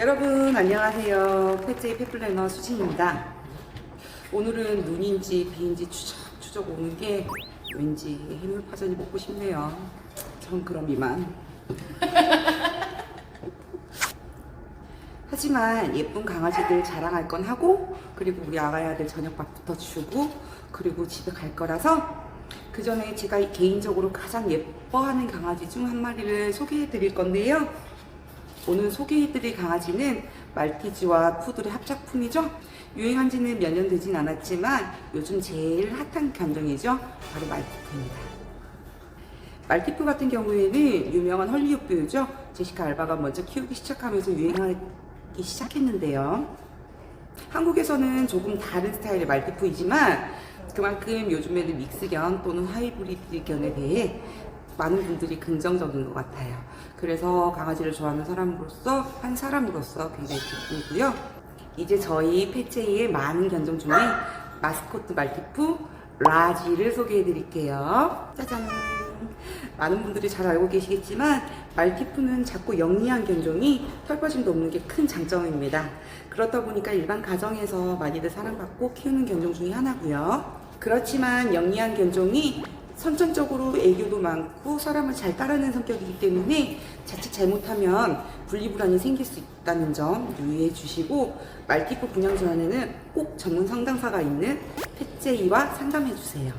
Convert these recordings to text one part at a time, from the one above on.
여러분 안녕하세요. 펫제이 펫플래너 수진입니다. 오늘은 눈인지 비인지 추적추적 오는 게 왠지 해물파전이 먹고 싶네요. 전 그럼 이만. 하지만 예쁜 강아지들 자랑할 건 하고 그리고 우리 아가야들 저녁밥부터 주고 그리고 집에 갈 거라서 그 전에 제가 개인적으로 가장 예뻐하는 강아지 중 한 마리를 소개해 드릴 건데요. 오늘 소개해드릴 강아지는 말티즈와 푸들의 합작품이죠. 유행한 지는 몇 년 되진 않았지만 요즘 제일 핫한 견종이죠. 바로 말티푸입니다. 말티푸 같은 경우에는 유명한 헐리우드 배우죠. 제시카 알바가 먼저 키우기 시작하면서 유행하기 시작했는데요. 한국에서는 조금 다른 스타일의 말티푸이지만 그만큼 요즘에는 믹스견 또는 하이브리드견에 대해 많은 분들이 긍정적인 것 같아요. 그래서 강아지를 좋아하는 사람으로서 한 사람으로서 굉장히 기쁘고요. 이제 저희 펫제이의 많은 견종 중에 마스코트 말티푸 라지를 소개해 드릴게요. 짜잔! 많은 분들이 잘 알고 계시겠지만 말티푸는 작고 영리한 견종이 털빠짐도 없는 게 큰 장점입니다. 그렇다 보니까 일반 가정에서 많이들 사랑받고 키우는 견종 중에 하나고요. 그렇지만 영리한 견종이 선천적으로 애교도 많고 사람을 잘 따르는 성격이기 때문에 자칫 잘못하면 분리불안이 생길 수 있다는 점 유의해 주시고 말티푸 분양 전환에는 꼭 전문 상담사가 있는 펫제이와 상담해 주세요.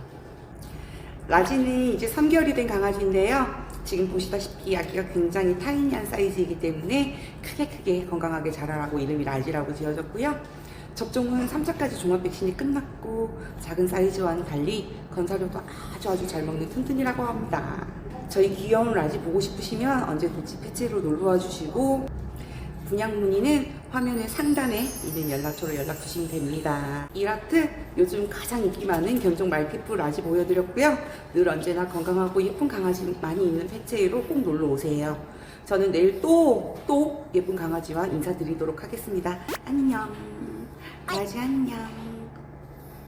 라지는 이제 3개월이 된 강아지인데요. 지금 보시다시피 아기가 굉장히 타이니한 사이즈이기 때문에 크게 크게 건강하게 자라라고 이름이 라지라고 지어졌고요. 접종은 3차까지 종합 백신이 끝났고 작은 사이즈와는 달리 건사료도 아주 아주 잘 먹는 튼튼이라고 합니다. 저희 귀여운 라지 보고 싶으시면 언제든지 패치로 놀러와 주시고 분양 문의는 화면의 상단에 있는 연락처로 연락 주시면 됩니다. 이 라트 요즘 가장 인기 많은 견종 말티푸 라지 보여드렸고요. 늘 언제나 건강하고 예쁜 강아지 많이 있는 펫체이로 꼭 놀러 오세요. 저는 내일 또, 또 예쁜 강아지와 인사드리도록 하겠습니다. 안녕. 안녕.